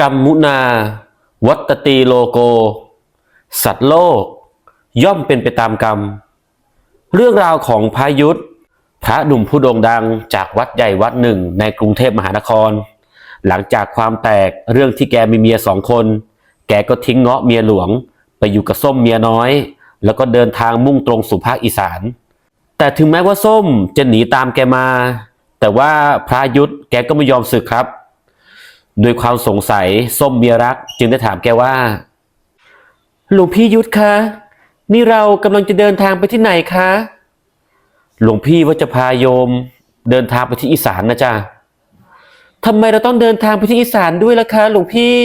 กรรมมุนา วัตตีโลโก สัตว์โลก ย่อมเป็นไปตามกรรม เรื่องราวของพายุทธพระหนุ่มผู้โด่งดังจากวัดใหญ่วัดหนึ่งในกรุงเทพมหานคร หลังจากความแตกเรื่องที่แกมีเมียสองคน แกก็ทิ้งเงาะเมียหลวง ไปอยู่กับส้มเมียน้อย แล้วก็เดินทางมุ่งตรงสู่ภาคอีสาน แต่ถึงแม้ว่าส้มจะหนีตามแกมา แต่ว่าพระยุทธแกก็ไม่ยอมสึกครับ ด้วยความสงสัยส้มเมียรัก จึงได้ถามแกว่า หลวงพี่ยุทธคะ นี่เรากำลังจะเดินทางไปที่ไหนคะ หลวงพี่ว่าจะพาโยม เดินทางไปที่อีสานนะจ๊ะทำไมเราต้องเดินทางไปที่อีสานด้วยล่ะคะหลวงพี่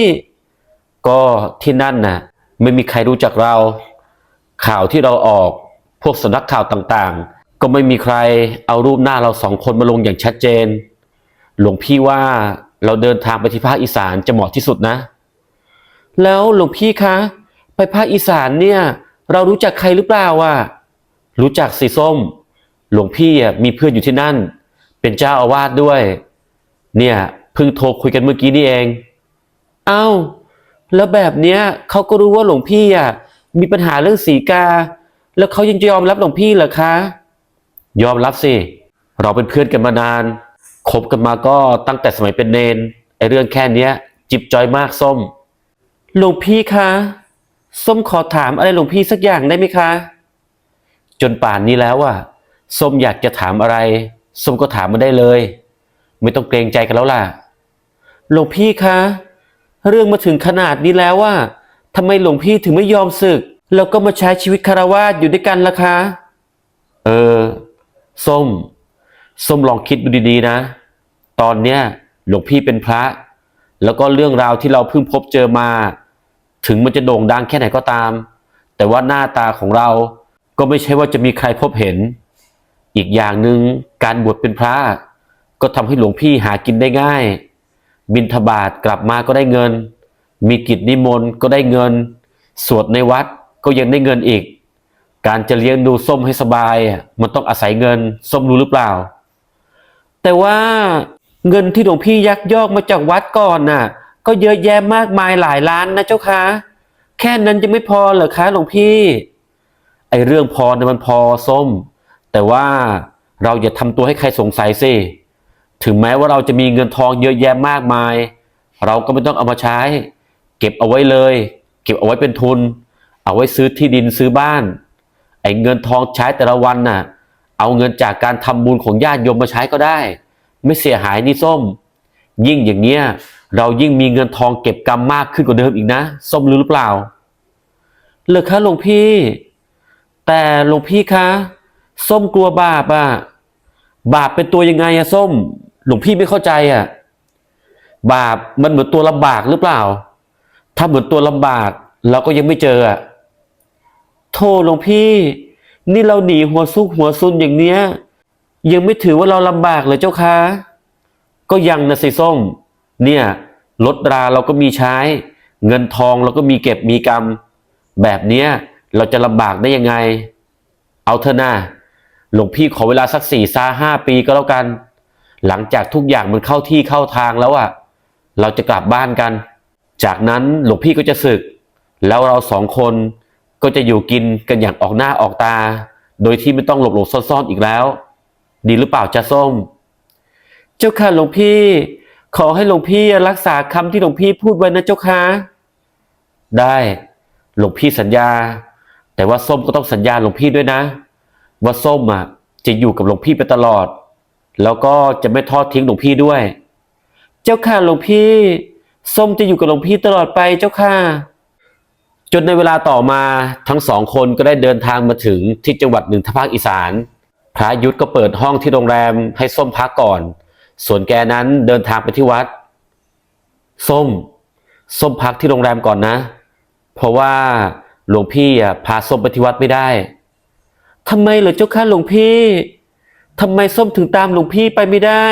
ก็ที่นั่นน่ะ ไม่มีใครรู้จักเรา ข่าวที่เราออกพวกสำนักข่าวต่างๆ ก็ไม่มีใครเอารูปหน้าเราสองคนมาลงอย่างชัดเจน หลวงพี่ว่า เราเดินทางไปที่ภาคอีสานจะเหมาะที่สุดนะ แล้วหลวงพี่คะ ไปภาคอีสานเนี่ย เรารู้จักใครหรือเปล่าอะรู้จักสีส้ม หลวงพี่มีเพื่อนอยู่ที่นั่น เป็นเจ้าอาวาสด้วย เนี่ยเพิ่งโทรคุยกันเมื่อกี้นี่เองเอ้าแล้วแบบเนี้ยเขาก็รู้ว่าหลวงพี่อะมีปัญหาเรื่องสีกา แล้วเขายังจะยอมรับหลวงพี่เหรอคะ ยอมรับสิ เราเป็นเพื่อนกันมานาน คบกันมาก็ตั้งแต่สมัยเป็นเนนไอเรื่องแค่เนี้ย จิบจอยมากส้ม หลวงพี่คะ ส้มขอถามอะไรหลวงพี่สักอย่างได้ไหมคะ จนป่านนี้แล้วอะส้มอยากจะถามอะไร ส้มก็ถามมาได้เลย ไม่ต้องเกรงใจกันแล้วล่ะ หลวงพี่คะ เรื่องมาถึงขนาดนี้แล้วว่าทำไมหลวงพี่ถึงไม่ยอมสึก แล้วก็มาใช้ชีวิตคารวาสอยู่ด้วยกันล่ะคะ เออ ส้ม ส้มลองคิดดูดีๆนะ ตอนเนี้ยหลวงพี่เป็นพระ แล้วก็เรื่องราวที่เราเพิ่งพบเจอมา ถึงมันจะโด่งดังแค่ไหนก็ตาม แต่ว่าหน้าตาของเราก็ไม่ใช่ว่าจะมีใครพบเห็น อีกอย่างหนึ่งการบวชเป็นพระ ก็ทำให้หลวงพี่หากินได้ง่าย บินทบาทกลับมาก็ได้เงิน มีกิจนิมนต์ก็ได้เงิน สวดในวัดก็ยังได้เงินอีก การจะเลี้ยงดูส้มให้สบาย มันต้องอาศัยเงิน ส้มรู้หรือเปล่า แต่ว่าเงินที่หลวงพี่ยักยอกมาจากวัดก่อนน่ะ ก็เยอะแยะมากมายหลายล้านนะเจ้าคะแค่นั้นจะไม่พอเหรอคะหลวงพี่ ไอเรื่องพอเนี่ยมันพอส้ม แต่ว่าเราอย่าทำตัวให้ใครสงสัยสิถึงแม้ว่าเราจะมีเงินทองเยอะแยะมากมาย เราก็ไม่ต้องเอามาใช้ เก็บเอาไว้เลย เก็บเอาไว้เป็นทุน เอาไว้ซื้อที่ดินซื้อบ้าน ไอ้เงินทองใช้แต่ละวันน่ะ เอาเงินจากการทำบุญของญาติโยมมาใช้ก็ได้ ไม่เสียหายนี่ส้ม ยิ่งอย่างเนี้ยเรายิ่งมีเงินทองเก็บกำมมากขึ้นกว่าเดิมอีกนะ ส้มรู้หรือเปล่าเหรอคะหลวงพี่ แต่หลวงพี่คะ ส้มกลัวบาปอะบาปเป็นตัวยังไงอะส้ม หลวงพี่ไม่เข้าใจอะบาปมันเหมือนตัวลำบากหรือเปล่า ถ้าเหมือนตัวลำบาก เราก็ยังไม่เจออะโทษหลวงพี่ นี่เราหนีหัวซุกหัวซุนอย่างเนี้ย ยังไม่ถือว่าเราลำบากเลยเจ้าคะก็ยังนะสิส้ม เนี่ยรถราเราก็มีใช้ เงินทองเราก็มีเก็บมีกรรม แบบเนี้ยเราจะลำบากได้ยังไง เอาเถอะนะหลวงพี่ขอเวลาสักสี่ซาห้าปีก็แล้วกัน หลังจากทุกอย่างมันเข้าที่เข้าทางแล้วอะเราจะกลับบ้านกัน จากนั้นหลวงพี่ก็จะสึก แล้วเราสองคน ก็จะอยู่กินกันอย่างออกหน้าออกตา โดยที่ไม่ต้องหลบหลบซ่อนๆอีกแล้ว ดีหรือเปล่าจ๊ะส้ม เจ้าค่ะหลวงพี่ ขอให้หลวงพี่รักษาคำที่หลวงพี่พูดไว้นะเจ้าค่ะได้หลวงพี่สัญญา แต่ว่าส้มก็ต้องสัญญาหลวงพี่ด้วยนะ ว่าส้มอะจะอยู่กับหลวงพี่ไปตลอด แล้วก็จะไม่ทอดทิ้งหลวงพี่ด้วย เจ้าค่ะหลวงพี่ ส้มจะอยู่กับหลวงพี่ตลอดไปเจ้าค่ะ จนในเวลาต่อมาทั้งสองคนก็ได้เดินทางมาถึงที่จังหวัดหนึ่งทางภาคอีสาน พระยุทธก็เปิดห้องที่โรงแรมให้ส้มพักก่อน ส่วนแกนั้นเดินทางไปที่วัด ส้ม ส้มพักที่โรงแรมก่อนนะ เพราะว่าหลวงพี่อะพาส้มไปที่วัดไม่ได้ทำไมเหรอเจ้าค่ะหลวงพี่ทำไมส้มถึงตามหลวงพี่ไปไม่ได้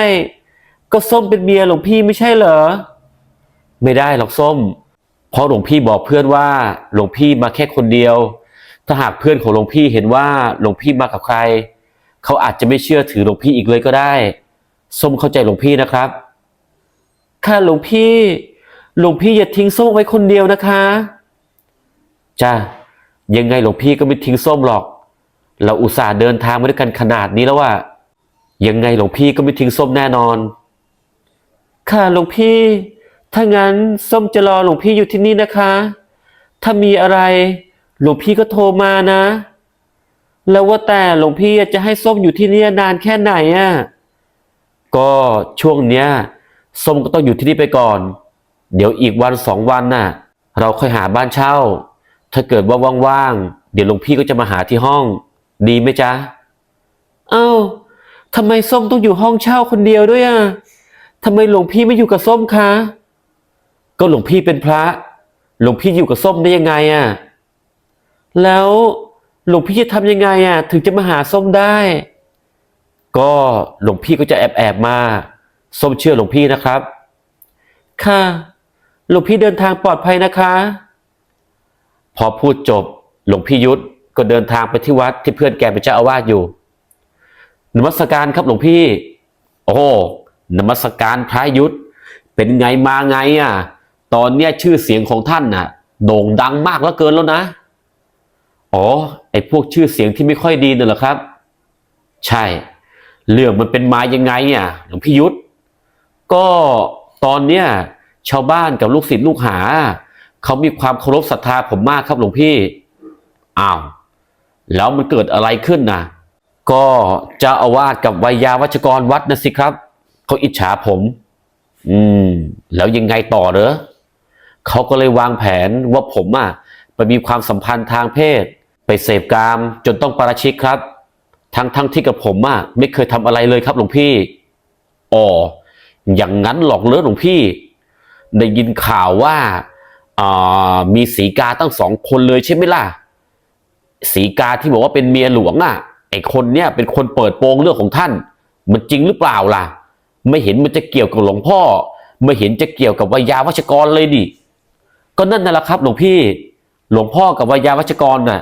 ก็ส้มเป็นเมียหลวงพี่ไม่ใช่เหรอ ไม่ได้หรอกส้ม เพราะหลวงพี่บอกเพื่อนว่าหลวงพี่มาแค่คนเดียว ถ้าหากเพื่อนของหลวงพี่เห็นว่าหลวงพี่มากับใคร เขาอาจจะไม่เชื่อถือหลวงพี่อีกเลยก็ได้ ส้มเข้าใจหลวงพี่นะครับ ค่ะหลวงพี่ หลวงพี่อย่าทิ้งส้มไว้คนเดียวนะคะจ้ายังไงหลวงพี่ก็ไม่ทิ้งส้มหรอก เราอุตส่าห์เดินทางมาด้วยกันขนาดนี้แล้วว่า ยังไงหลวงพี่ก็ไม่ทิ้งส้มแน่นอน ค่ะหลวงพี่ ถ้างั้นส้มจะรอหลวงพี่อยู่ที่นี่นะคะ ถ้ามีอะไร หลวงพี่ก็โทรมานะ แล้วว่าแต่หลวงพี่จะให้ส้มอยู่ที่นี่นานแค่ไหนอะ ก็ช่วงเนี้ยส้มก็ต้องอยู่ที่นี่ไปก่อน เดี๋ยวอีกวันสองวันน่ะ เราค่อยหาบ้านเช่า ถ้าเกิดว่าว่างๆ เดี๋ยวหลวงพี่ก็จะมาหาที่ห้อง ดีไหมจ๊ะ เอ้าทำไมส้มต้องอยู่ห้องเช่าคนเดียวด้วยอะทำไมหลวงพี่ไม่อยู่กับส้มคะ ก็หลวงพี่เป็นพระ หลวงพี่อยู่กับส้มได้ยังไงอะ แล้วหลวงพี่จะทำยังไงอะ ถึงจะมาหาส้มได้ ก็หลวงพี่ก็จะแอบแอบมา ส้มเชื่อหลวงพี่นะครับ ค่ะ หลวงพี่เดินทางปลอดภัยนะคะ พอพูดจบ หลวงพี่ยุทธก็เดินทางไปที่วัดที่เพื่อนแกเป็นเจ้าอาวาสอยู่นมัสการครับหลวงพี่ โอ้นมัสการพระยุทธเป็นไงมาไงอะ ตอนเนี้ยชื่อเสียงของท่านน่ะ โด่งดังมากแล้วเกินแล้วนะ อ๋อ ไอ้พวกชื่อเสียงที่ไม่ค่อยดีน่ะเหรอครับ ใช่ เรื่องมันเป็นมายังไงอะหลวงพี่ยุทธ ก็ตอนเนี้ยชาวบ้านกับลูกศิษย์ลูกหา เขามีความเคารพศรัทธาผมมากครับหลวงพี่ อ้าว แล้วมันเกิดอะไรขึ้นนะก็เจ้าอาวาสกับวิยาวัจกรวัดนะสิครับ เขาอิจฉาผม อืม แล้วยังไงต่อเหรอ เขาก็เลยวางแผนว่าผมอะไปมีความสัมพันธ์ทางเพศ ไปเสพกามจนต้องปราชิกครับ ทั้งทั้งที่กับผมอะไม่เคยทำอะไรเลยครับหลวงพี่อ๋ออย่างนั้นหรอกเหรอหลวงพี่ ได้ยินข่าวว่าอ่ามีสีกาตั้งสองคนเลยใช่ไหมล่ะ สีกาที่บอกว่าเป็นเมียหลวงอะไอคนเนี้ยเป็นคนเปิดโปงเรื่องของท่าน มันจริงหรือเปล่าล่ะ ไม่เห็นมันจะเกี่ยวกับหลวงพ่อ ไม่เห็นจะเกี่ยวกับวิยาวัชกรเลยดิ ก็นั่นน่ะแหละครับ หลวงพี่ หลวงพ่อกับวิยาวัชกรน่ะ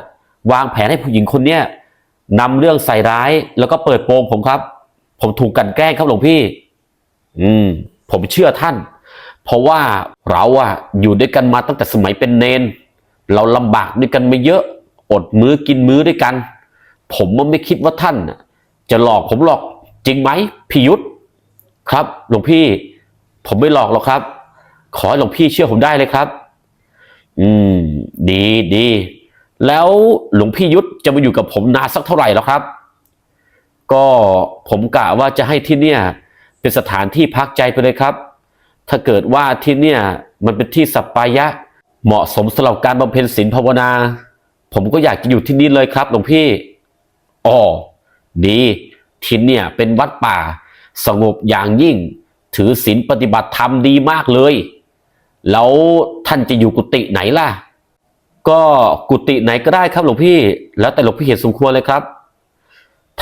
วางแผนให้ผู้หญิงคนเนี้ยนำเรื่องใส่ร้าย แล้วก็เปิดโปงผมครับ ผมถูกกันแกล้งครับหลวงพี่ อืม ผมเชื่อท่าน เพราะว่าเราอะอยู่ด้วยกันมาตั้งแต่สมัยเป็นเนน เราลำบากด้วยกันมาเยอะ อดมื้อกินมื้อด้วยกัน ผมมันไม่คิดว่าท่านจะหลอกผมหรอกจริงไหมพี่ยุทธครับ หลวงพี่ ผมไม่หลอกหรอกครับ ขอให้หลวงพี่เชื่อผมได้เลยครับ อืม ดีดี แล้วหลวงพี่ยุทธจะมาอยู่กับผมนานสักเท่าไหร่แล้วครับ ก็ผมกะว่าจะให้ที่เนี่ย เป็นสถานที่พักใจไปเลยครับ ถ้าเกิดว่าที่เนี่ย มันเป็นที่สัปปายะ เหมาะสมสำหรับการบำเพ็ญศีลภาวนา ผมก็อยากจะอยู่ที่นี่เลยครับ หลวงพี่อ๋อดีที่เนี่ยเป็นวัดป่า สงบอย่างยิ่ง ถือศีลปฏิบัติธรรมดีมากเลย แล้ว ท่านจะอยู่กุฏิไหนล่ะ ก็กุฏิไหนก็ได้ครับหลวงพี่ แล้วแต่หลวงพี่เห็นสมควรเลยครับ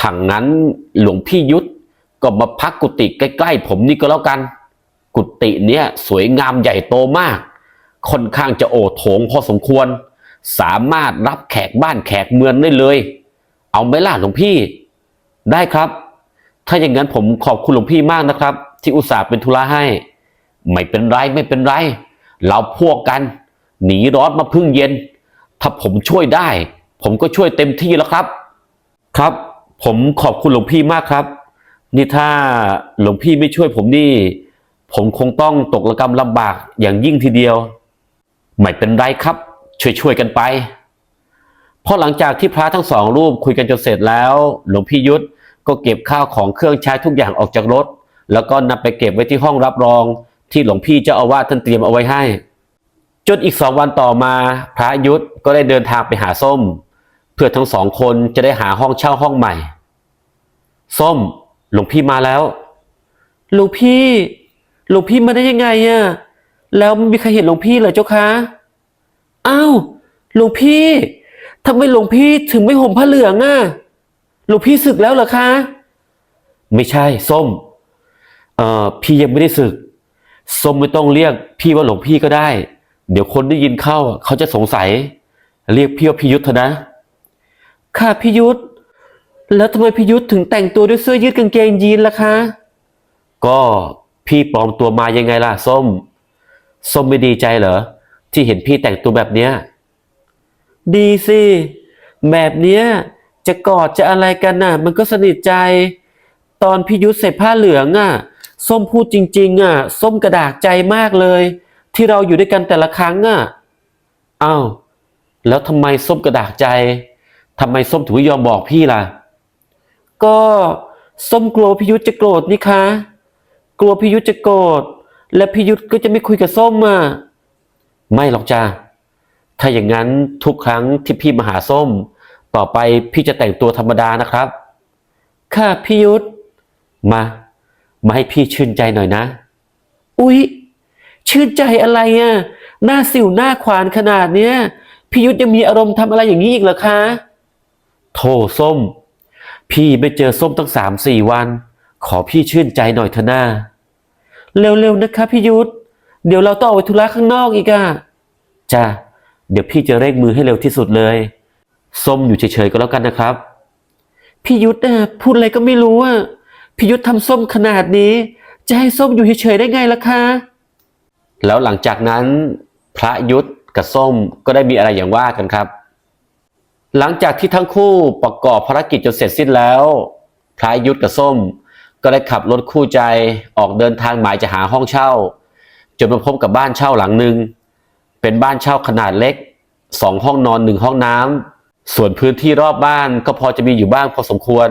ถังนั้นหลวงพี่ยุทธก็มาพักกุฏิใกล้ๆผมนี่ก็แล้วกัน กุฏิเนี้ยสวยงามใหญ่โตมาก ค่อนข้างจะโอโถงพอสมควร สามารถรับแขกบ้านแขกเมืองได้เลย เอาไหมล่ะหลวงพี่ ได้ครับ ถ้าอย่างนั้นผมขอบคุณหลวงพี่มากนะครับ ที่อุตส่าห์เป็นธุระให้ ไม่เป็นไรไม่เป็นไร เราพวกกัน หนีร้อนมาพึ่งเย็น ถ้าผมช่วยได้ ผมก็ช่วยเต็มที่แล้วครับ ครับ ผมขอบคุณหลวงพี่มากครับ นี่ถ้าหลวงพี่ไม่ช่วยผมนี่ ผมคงต้องตกระกรรมลำบากอย่างยิ่งทีเดียว ไม่เป็นไรครับ ช่วยๆกันไปพอหลังจากที่พระทั้งสองรูปคุยกันจนเสร็จแล้ว หลวงพี่ยุทธก็เก็บข้าวของเครื่องใช้ทุกอย่างออกจากรถ แล้วก็นำไปเก็บไว้ที่ห้องรับรอง ที่หลวงพี่เจ้าอาวาสท่านเตรียมเอาไว้ให้ จนอีกสองวันต่อมาพระยุทธก็ได้เดินทางไปหาส้ม เพื่อทั้งสองคนจะได้หาห้องเช่าห้องใหม่ ส้ม หลวงพี่มาแล้วหลวงพี่ หลวงพี่มาได้ยังไงอะแล้วไม่มีใครเห็นหลวงพี่เหรอเจ้าคะอ้าวหลวงพี่ทำไมหลวงพี่ถึงไม่ห่มผ้าเหลืองอะหลวงพี่ศึกแล้วเหรอคะ ไม่ใช่ ส้ม เอ่อพี่ยังไม่ได้ศึก ส้มไม่ต้องเรียกพี่ว่าหลวงพี่ก็ได้ เดี๋ยวคนได้ยินเข้า เขาจะสงสัย เรียกพี่ว่าพี่ยุทธนะ ค่ะพี่ยุทธ แล้วทำไมพี่ยุทธถึงแต่งตัวด้วยเสื้อยืดกางเกงยีนล่ะคะ ก็พี่ปลอมตัวมายังไงล่ะส้ม ส้มไม่ดีใจเหรอ ที่เห็นพี่แต่งตัวแบบเนี้ย ดีสิ แบบเนี้ยจะกอดจะอะไรกันน่ะ มันก็สนิทใจ ตอนพี่ยุทธใส่ผ้าเหลืองอะ ส้มพูดจริง ๆอะส้มกระดากใจมากเลย ที่เราอยู่ด้วยกันแต่ละครั้งอะอ้าวแล้วทำไมส้มกระดากใจทำไมส้มถึงไม่ยอมบอกพี่ล่ะ ก็ส้มกลัวพี่ยุทธจะโกรธนี่คะ กลัวพี่ยุทธจะโกรธและพี่ยุทธก็จะไม่คุยกับส้มอะไม่หรอกจ้าถ้าอย่างนั้นทุกครั้งที่พี่มาหาส้ม ต่อไปพี่จะแต่งตัวธรรมดานะครับ ค่ะพี่ยุทธมา มาให้พี่ชื่นใจหน่อยนะ อุ๊ย ชื่นใจอะไรอะ หน้าสิวหน้าขวานขนาดเนี้ย พี่ยุทธยังมีอารมณ์ทำอะไรอย่างนี้อีกเหรอคะโธ่ส้ม พี่ไม่เจอส้มตั้งสามสี่วัน ขอพี่ชื่นใจหน่อยเถอะน้า เร็วๆนะคะพี่ยุทธ เดี๋ยวเราต้องออกไปธุระข้างนอกอีกอะจ้าเดี๋ยวพี่จะเร่งมือให้เร็วที่สุดเลย ส้มอยู่เฉยๆก็แล้วกันนะครับ พี่ยุทธน่ะพูดอะไรก็ไม่รู้อะ พี่ยุทธทำส้มขนาดนี้ จะให้ส้มอยู่เฉยๆได้ไงล่ะคะ แล้วหลังจากนั้น พระยุทธกับส้มก็ได้มีอะไรอย่างว่ากันครับ หลังจากที่ทั้งคู่ประกอบภารกิจจนเสร็จสิ้นแล้ว พระยุทธกับส้ม ก็ได้ขับรถคู่ใจออกเดินทางหมายจะหาห้องเช่าจนมาพบกับบ้านเช่าหลังหนึ่งเป็นบ้านเช่าขนาดเล็กสองห้องนอนหนึ่งห้องน้ำส่วนพื้นที่รอบบ้านก็พอจะมีอยู่บ้างพอสมควร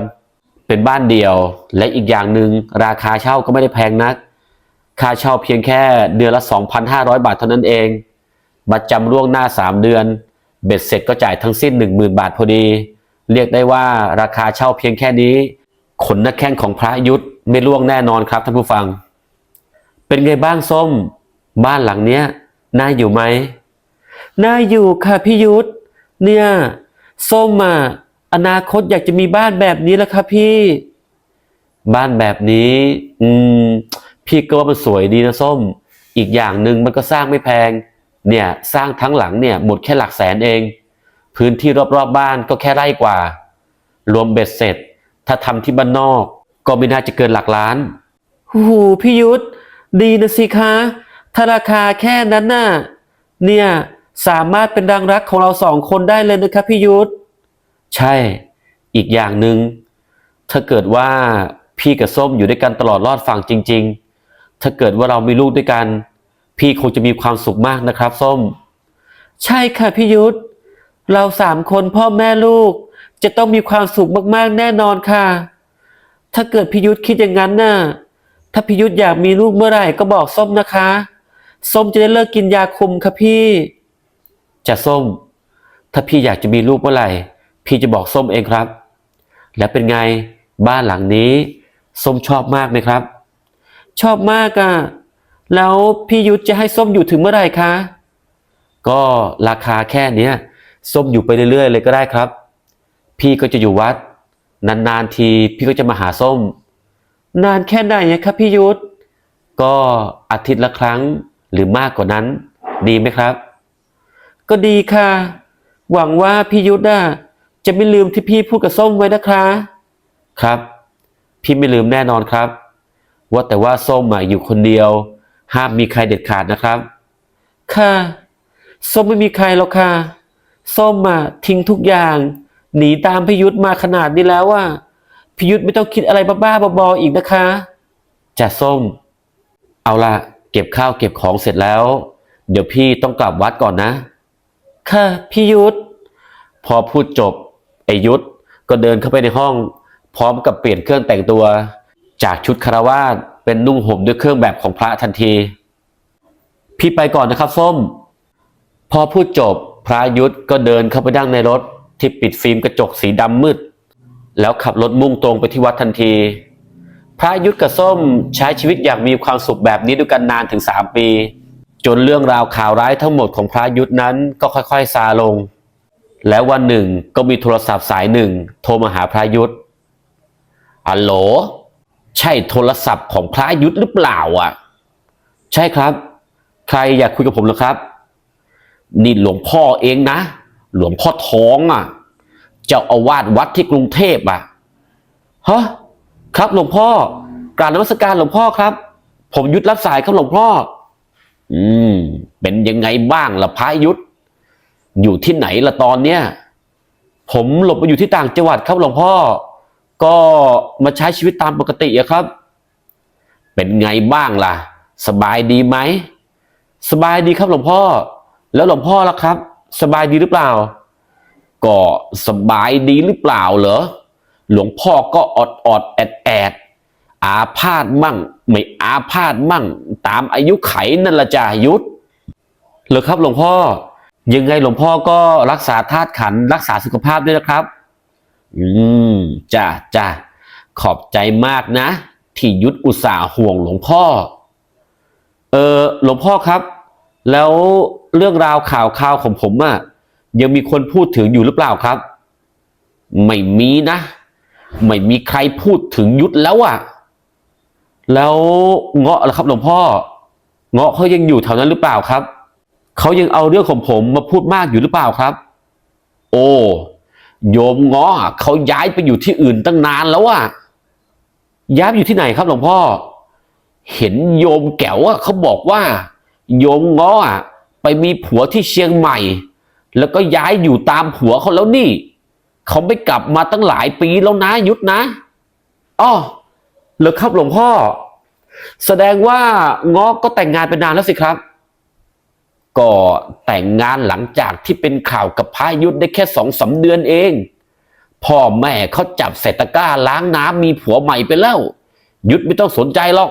เป็นบ้านเดี่ยว และอีกอย่างหนึ่งราคาเช่าก็ไม่ได้แพงนัก ค่าเช่าเพียงแค่เดือนละ 2,500 บาทเท่านั้นเอง บัตรจำล่วงหน้า 3 เดือน เบ็ดเสร็จก็จ่ายทั้งสิ้น 10,000 บาทพอดี เรียกได้ว่าราคาเช่าเพียงแค่นี้ ขนหน้าแข้งของพระยุทธไม่ล่วงแน่นอนครับท่านผู้ฟัง เป็นไงบ้างส้ม บ้านหลังเนี้ยน่าอยู่ไหมน่าอยู่ค่ะพี่ยุทธเนี่ย ส้มอะ อนาคตอยากจะมีบ้านแบบนี้แล้วครับพี่ บ้านแบบนี้ อืม พี่ก็ว่ามันสวยดีนะส้ม อีกอย่างหนึ่งมันก็สร้างไม่แพง เนี่ย สร้างทั้งหลังเนี่ย หมดแค่หลักแสนเอง พื้นที่รอบๆบบ้านก็แค่ไร่กว่า รวมเบ็ดเสร็จ ถ้าทำที่บ้านนอก ก็ไม่น่าจะเกินหลักล้านโอ้โหพี่ยุทธดีนะสิคะถ้าราคาแค่นั้นน่ะ เนี่ย สามารถเป็นรังรักของเราสองคนได้เลยนะครับพี่ยุทธ ใช่อีกอย่างหนึ่งถ้าเกิดว่าพี่กับส้มอยู่ด้วยกันตลอดรอดฝั่งจริง ๆ ถ้าเกิดว่าเรามีลูกด้วยกัน พี่คงจะมีความสุขมากนะครับ ส้ม ใช่ค่ะพี่ยุทธเราสามคนพ่อแม่ลูก จะต้องมีความสุขมากๆแน่นอนค่ะ ถ้าเกิดพี่ยุทธคิดอย่างนั้นน่ะถ้าพี่ยุทธอยากมีลูกเมื่อไหร่ก็บอกส้มนะคะ ส้มจะได้เลิกกินยาคุมค่ะพี่จะส้ม ถ้าพี่อยากจะมีลูกเมื่อไหร่ พี่จะบอกส้มเองครับ แล้วเป็นไงบ้านหลังนี้ ส้มชอบมากไหมครับ ชอบมากอะ แล้วพี่ยุทธจะให้ส้มอยู่ถึงเมื่อไหร่คะ ก็ราคาแค่เนี้ยส้มอยู่ไปเรื่อยๆเลยก็ได้ครับ พี่ก็จะอยู่วัด นานๆทีพี่ก็จะมาหาส้ม นานแค่ไหนอะครับพี่ยุทธก็อาทิตย์ละครั้งหรือมากกว่านั้น ดีไหมครับ ก็ดีค่ะ หวังว่าพี่ยุทธอะ จะไม่ลืมที่พี่พูดกับส้มไว้นะคะ ครับ พี่ไม่ลืมแน่นอนครับ ว่าแต่ว่าส้มอะอยู่คนเดียว ห้ามมีใครเด็ดขาดนะครับ ค่ะ ส้มไม่มีใครหรอกค่ะ ส้มอะทิ้งทุกอย่าง หนีตามพยุทธมาขนาดนี้แล้วว่าพยุทธไม่ต้องคิดอะไรบ้าๆบอๆอีกนะคะจ่าส้ม เอาละเก็บข้าวเก็บของเสร็จแล้ว เดี๋ยวพี่ต้องกลับวัดก่อนนะ ค่ะพี่ยุทธพอพูดจบ ไอยุทธก็เดินเข้าไปในห้อง พร้อมกับเปลี่ยนเครื่องแต่งตัว จากชุดคารวาสเป็นนุ่งห่มด้วยเครื่องแบบของพระทันที พี่ไปก่อนนะครับส้ม พอพูดจบพระยุทธก็เดินเข้าไปนั่งในรถที่ปิดฟิล์มกระจกสีดำมืด แล้วขับรถมุ่งตรงไปที่วัดทันที พระยุทธกับส้มใช้ชีวิตอย่างมีความสุขแบบนี้ด้วยกันนานถึงสามปี จนเรื่องราวข่าวร้ายทั้งหมดของพระยุทธนั้นก็ค่อยๆซาลง แล้ววันหนึ่งก็มีโทรศัพท์สายหนึ่ง โทรมาหาพระยุทธอัลโหล ใช่โทรศัพท์ของพระยุทธหรือเปล่าอะ ใช่ครับ ใครอยากคุยกับผมหรอครับ นี่หลวงพ่อเองนะ หลวงพ่อท้องอะ เจ้าอาวาสวัดที่กรุงเทพอะฮะครับหลวงพ่อกราบนมัสการหลวงพ่อครับ ผมยุดรับสายครับหลวงพ่อ อืม เป็นยังไงบ้างล่ะพระยุทธ อยู่ที่ไหนล่ะตอนเนี้ยผมหลบไปอยู่ที่ต่างจังหวัดครับหลวงพ่อ ก็มาใช้ชีวิตตามปกติอะครับ เป็นไงบ้างล่ะ สบายดีไหม สบายดีครับหลวงพ่อ แล้วหลวงพ่อล่ะครับ สบายดีหรือเปล่า ก็สบายดีหรือเปล่าเหรอ หลวงพ่อก็อดอดแอดแอดอาพาธมั่ง ไม่อาพาธมั่ง ตามอายุไขนั่นละจ้ายุทธเหรอครับหลวงพ่อ ยังไงหลวงพ่อก็รักษาธาตุขันรักษาสุขภาพด้วยนะครับ อืมจ้าจ้าขอบใจมากนะ ที่ยุทธอุตส่าห์ห่วงหลวงพ่อ เออหลวงพ่อครับ แล้วเรื่องราวข่าวข่าวของผมอะยังมีคนพูดถึงอยู่หรือเปล่าครับ ไม่มีนะ ไม่มีใครพูดถึงยุทธแล้วอะแล้วเงาะล่ะครับหลวงพ่อ เงาะเขายังอยู่แถวนั้นหรือเปล่าครับ เขายังเอาเรื่องของผมมาพูดมากอยู่หรือเปล่าครับ โอ้โยมเงาะเขาย้ายไปอยู่ที่อื่นตั้งนานแล้วอะย้ายอยู่ที่ไหนครับหลวงพ่อ เห็นโยมแก้วอะเขาบอกว่า โยมง้ออะไปมีผัวที่เชียงใหม่ แล้วก็ย้ายอยู่ตามผัวเขาแล้วนี่ เขาไม่กลับมาตั้งหลายปีแล้วนะยุทธนะอ้อเหรอครับหลวงพ่อ แสดงว่าง้อก็แต่งงานไปนานแล้วสิครับ ก็แต่งงานหลังจากที่เป็นข่าวกับพายุทธได้แค่สองสาเดือนเอง พ่อแม่เขาจับใส่ตะกร้าล้างน้ำมีผัวใหม่ไปแล้ว ยุทธไม่ต้องสนใจหรอก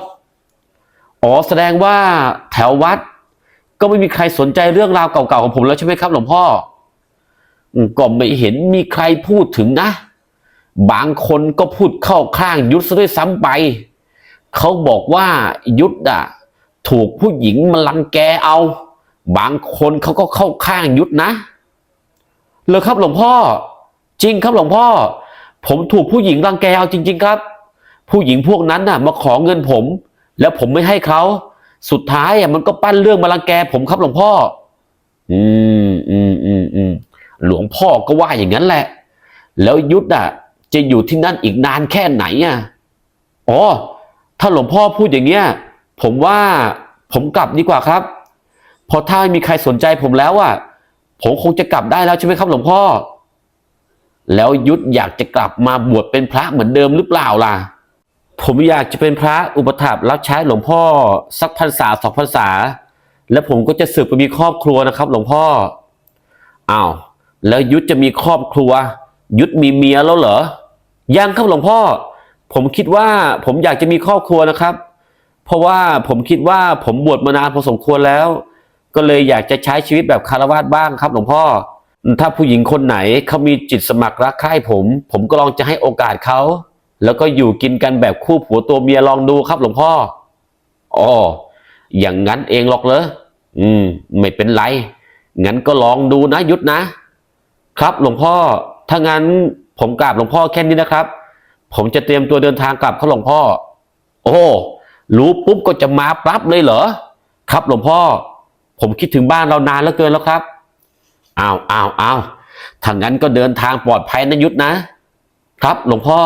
อ๋อแสดงว่าแถววัด ก็ไม่มีใครสนใจเรื่องราวเก่าๆของผมแล้วใช่ไหมครับ หลวงพ่อก็ไม่เห็นมีใครพูดถึงนะ บางคนก็พูดเข้าข้างยุทธซะด้วยซ้ำไป เขาบอกว่ายุทธอะถูกผู้หญิงมาลังแกเอา บางคนเขาก็เข้าข้างยุทธนะเลยครับหลวงพ่อ จริงครับหลวงพ่อ ผมถูกผู้หญิงรังแกเอาจริง ๆ ครับ ผู้หญิงพวกนั้นน่ะ มาขอเงินผม แล้วผมไม่ให้เขาสุดท้ายอะมันก็ปั้นเรื่องมารังแก ผมครับหลวงพ่อ อืมอืมอืมอืมหลวงพ่อก็ว่าอย่างนั้นแหละ แล้วยุทธอะ จะอยู่ที่นั่นอีกนานแค่ไหนอะอ๋อถ้าหลวงพ่อพูดอย่างเงี้ยผมว่าผมกลับดีกว่าครับ พอถ้ามีใครสนใจผมแล้วอะผมคงจะกลับได้แล้วใช่ไหมครับหลวงพ่อ แล้วยุทธอยากจะกลับมาบวชเป็นพระเหมือนเดิมหรือเปล่าล่ะ ผมอยากจะเป็นพระอุปถัมภ์รับใช้หลวงพ่อ สักพรรษาสองพรรษา แล้วผมก็จะสึกไปมีครอบครัวนะครับ หลวงพ่ออ้าวแล้วยุทธจะมีครอบครัว ยุทธมีเมียแล้วเหรอยังครับหลวงพ่อ ผมคิดว่าผมอยากจะมีครอบครัวนะครับ เพราะว่าผมคิดว่าผมบวชมานานพอสมควรแล้ว ก็เลยอยากจะใช้ชีวิตแบบคารวะบ้างครับหลวงพ่อ ถ้าผู้หญิงคนไหนเขามีจิตสมัครรักใคร่ผม ผมก็ลองจะให้โอกาสเขา แล้วก็อยู่กินกันแบบคู่ผัวตัวเมียลองดูครับหลวงพ่ออ๋ออย่างนั้นเองหรอกเหรออืม ไม่เป็นไร งั้นก็ลองดูนะยุทธนะ ครับหลวงพ่อ ถ้างั้นผมกราบหลวงพ่อแค่นี้นะครับ ผมจะเตรียมตัวเดินทางกลับครับหลวงพ่อ โอ้ รู้ปุ๊บก็จะมาปั๊บเลยเหรอ ครับหลวงพ่อ ผมคิดถึงบ้านเรานานเหลือเกินแล้วครับอ้าวอ้าวอ้าวถ้างั้นก็เดินทางปลอดภัยนะยุทธนะ ครับหลวงพ่อ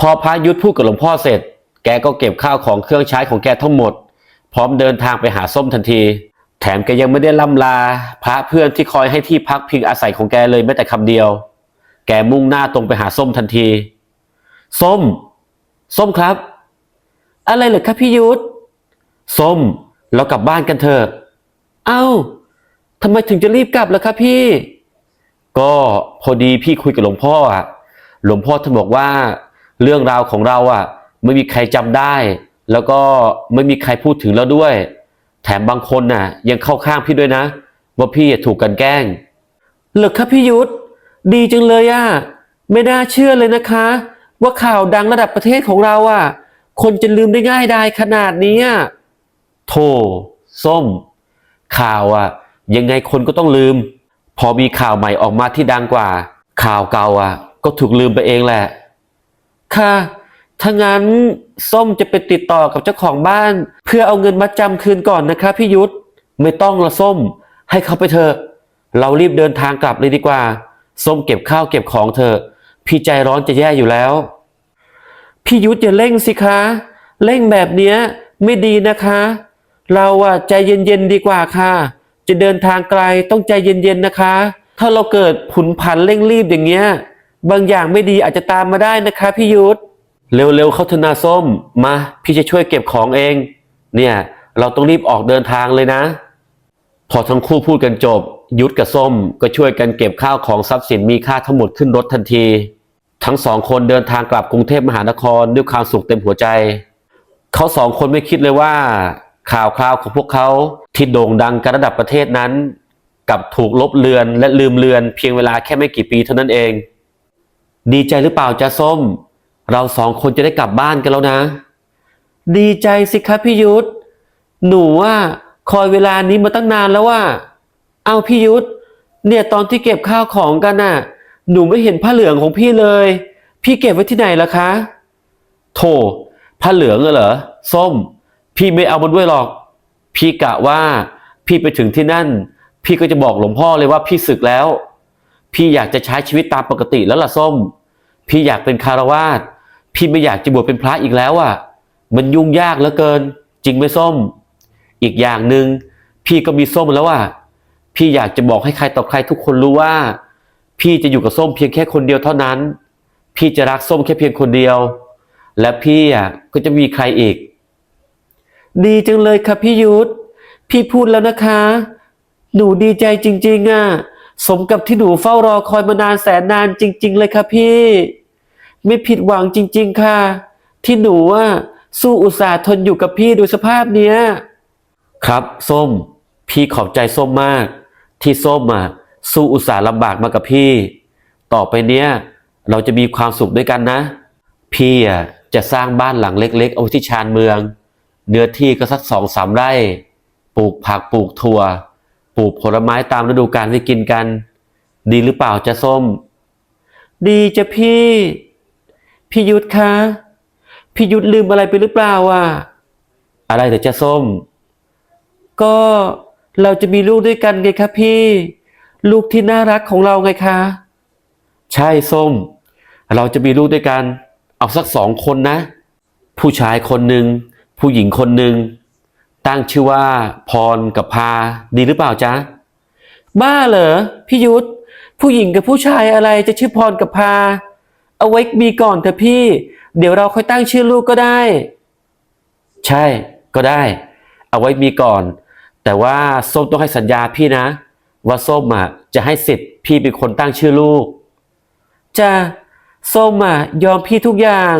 พอพระยุทธพูดกับหลวงพ่อเสร็จ แกก็เก็บข้าวของเครื่องใช้ของแกทั้งหมด พร้อมเดินทางไปหาส้มทันที แถมแกยังไม่ได้ล่ำลา พระเพื่อนที่คอยให้ที่พักพิงอาศัยของแกเลยแม้แต่คำเดียว แกมุ่งหน้าตรงไปหาส้มทันที ส้ม ส้มครับ อะไรเหรอครับพี่ยุทธส้ม เรากลับบ้านกันเถอะ เอ้าทำไมถึงจะรีบกลับล่ะครับพี่ ก็พอดีพี่คุยกับหลวงพ่ออะหลวงพ่อท่านบอกว่า เรื่องราวของเราอะไม่มีใครจำได้ แล้วก็ไม่มีใครพูดถึงแล้วด้วย แถมบางคนน่ะ ยังเข้าข้างพี่ด้วยนะ ว่าพี่ถูกกันแกล้งเหรอครับพี่ยุทธดีจังเลยอะไม่น่าเชื่อเลยนะคะ ว่าข่าวดังระดับประเทศของเราอะคนจะลืมได้ง่ายไดายขนาดนี้อะ โธ่ส้ม ข่าวอะยังไงคนก็ต้องลืม พอมีข่าวใหม่ออกมาที่ดังกว่า ข่าวเก่าอะก็ถูกลืมไปเองแหละ ค่ะ ถ้างั้นส้มจะไปติดต่อกับเจ้าของบ้าน เพื่อเอาเงินมาจำคืนก่อนนะคะพี่ยุทธไม่ต้องละส้ม ให้เขาไปเถอะเรารีบเดินทางกลับเลยดีกว่า ส้มเก็บข้าวเก็บของเถอะพี่ใจร้อนจะแย่อยู่แล้ว พี่ยุทธอย่าเร่งสิคะ เร่งแบบเนี้ยไม่ดีนะคะ เราอะใจเย็นๆดีกว่าค่ะ จะเดินทางไกลต้องใจเย็นๆนะคะ ถ้าเราเกิดผุนผันเร่งรีบอย่างเงี้ย บางอย่างไม่ดีอาจจะตามมาได้นะคะพี่ยุทธเร็วๆเข้าธนาส้มมา พี่จะช่วยเก็บของเอง เนี่ย เราต้องรีบออกเดินทางเลยนะ พอทั้งคู่พูดกันจบ ยุทธกับส้มก็ช่วยกันเก็บข้าวของทรัพย์สินมีค่าทั้งหมดขึ้นรถทันที ทั้งสองคนเดินทางกลับกรุงเทพมหานครด้วยความสุขเต็มหัวใจ เขาสองคนไม่คิดเลยว่า ข่าวคราวของพวกเขาที่โด่งดังกันระดับประเทศนั้นกับถูกลบเลือนและลืมเลือนเพียงเวลาแค่ไม่กี่ปีเท่านั้นเอง ดีใจหรือเปล่าจ๊ะส้ม เราสองคนจะได้กลับบ้านกันแล้วนะ ดีใจสิครับพี่ยุทธหนูว่าคอยเวลานี้มาตั้งนานแล้วว่า เอาพี่ยุทธเนี่ยตอนที่เก็บข้าวของกันน่ะ หนูไม่เห็นผ้าเหลืองของพี่เลย พี่เก็บไว้ที่ไหนล่ะคะ โถผ้าเหลืองเหรอส้ม พี่ไม่เอามาด้วยหรอก พี่กะว่าพี่ไปถึงที่นั่น พี่ก็จะบอกหลวงพ่อเลยว่าพี่ศึกแล้ว พี่อยากจะใช้ชีวิตตามปกติแล้วล่ะส้ม พี่อยากเป็นคารวาสพี่ไม่อยากจะบวชเป็นพระอีกแล้วอะ มันยุ่งยากเหลือเกิน จริงไหมส้ม อีกอย่างหนึ่งพี่ก็มีส้มแล้วอะพี่อยากจะบอกให้ใครต่อใครทุกคนรู้ว่า พี่จะอยู่กับส้มเพียงแค่คนเดียวเท่านั้น พี่จะรักส้มแค่เพียงคนเดียว และพี่อะก็จะมีใครอีก ดีจังเลยครับพี่ยุทธพี่พูดแล้วนะคะ หนูดีใจจริง ๆอะสมกับที่หนูเฝ้ารอคอยมานานแสนนานจริง ๆ เลยค่ะพี่ ไม่ผิดหวังจริง ๆ ค่ะ ที่หนูอะสู้อุตส่าห์ทนอยู่กับพี่ดูสภาพเนี้ย ครับ ส้ม พี่ขอบใจส้มมาก ที่ส้มอะสู้อุตส่าห์ลำบากมากับพี่ ต่อไปเนี้ย เราจะมีความสุขด้วยกันนะ พี่อะจะสร้างบ้านหลังเล็ก ๆ เอาที่ชานเมือง เนื้อที่ก็สักสองสามไร่ ปลูกผักปลูกถั่ว ปลูกผลไม้ตามฤดูกาลให้กินกัน ดีหรือเปล่าจะส้ม ดีจะพี่ พี่ยุทธคะ พี่ยุทธลืมอะไรไปหรือเปล่าอะ อะไรเดี๋ยวจ๊ะส้ม ก็เราจะมีลูกด้วยกันไงคะพี่ ลูกที่น่ารักของเราไงคะ ใช่ส้ม เราจะมีลูกด้วยกัน เอาสักสองคนนะ ผู้ชายคนหนึ่ง ผู้หญิงคนหนึ่งตั้งชื่อว่าพรกับพาดีหรือเปล่าจ๊ะ บ้าเหรอพี่ยุทธผู้หญิงกับผู้ชายอะไรจะชื่อพรกับพา เอาไว้มีก่อนเถอะพี่ เดี๋ยวเราค่อยตั้งชื่อลูกก็ได้ ใช่ก็ได้ เอาไว้มีก่อน แต่ว่าส้มต้องให้สัญญาพี่นะ ว่าส้มอะจะให้สิทธิ์พี่เป็นคนตั้งชื่อลูกจ้าส้มอะยอมพี่ทุกอย่าง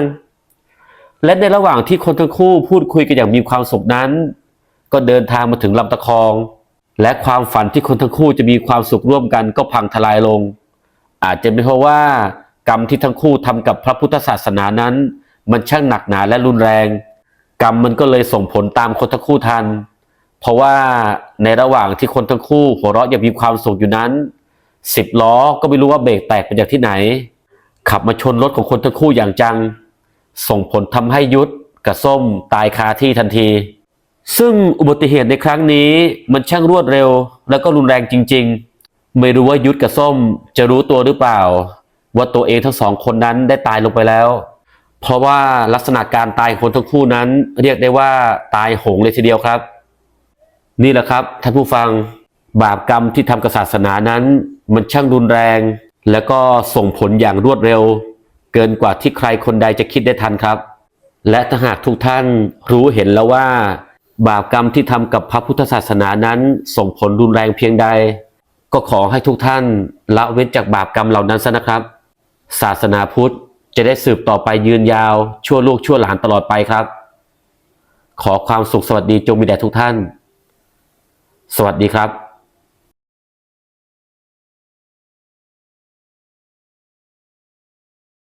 และในระหว่างที่คนทั้งคู่พูดคุยกันอย่างมีความสุขนั้น ก็เดินทางมาถึงลำตะคอง และความฝันที่คนทั้งคู่จะมีความสุขร่วมกันก็พังทลายลง อาจจะเป็นเพราะว่ากรรมที่ทั้งคู่ทำกับพระพุทธศาสนานั้น มันช่างหนักหนาและรุนแรง กรรมมันก็เลยส่งผลตามคนทั้งคู่ทัน เพราะว่าในระหว่างที่คนทั้งคู่หัวเราะอย่างมีความสุขอยู่นั้นสิบล้อก็ไม่รู้ว่าเบรกแตกมาจากที่ไหน ขับมาชนรถของคนทั้งคู่อย่างจัง ส่งผลทำให้ยุทธกับส้มตายคาที่ทันที ซึ่งอุบัติเหตุในครั้งนี้มันช่างรวดเร็ว และก็รุนแรงจริง ๆ ไม่รู้ว่ายุทธกับส้มจะรู้ตัวหรือเปล่า ว่าตัวเองทั้งสองคนนั้นได้ตายลงไปแล้ว เพราะว่าลักษณะการตายคนทั้งคู่นั้น เรียกได้ว่าตายโหงเลยทีเดียวครับ นี่แหละครับท่านผู้ฟังบาปกรรมที่ทำกับศาสนานั้น มันช่างรุนแรง และก็ส่งผลอย่างรวดเร็ว เกินกว่าที่ใครคนใดจะคิดได้ทันครับ และถ้าหากทุกท่านรู้เห็นแล้วว่า บาปกรรมที่ทำกับพระพุทธศาสนานั้นส่งผลรุนแรงเพียงใด ก็ขอให้ทุกท่านละเว้นจากบาปกรรมเหล่านั้นซะนะครับ ศาสนาพุทธจะได้สืบต่อไปยืนยาว ชั่วลูกชั่วหลานตลอดไปครับ ขอความสุขสวัสดีจงมีแด่ทุกท่าน สวัสดีครับ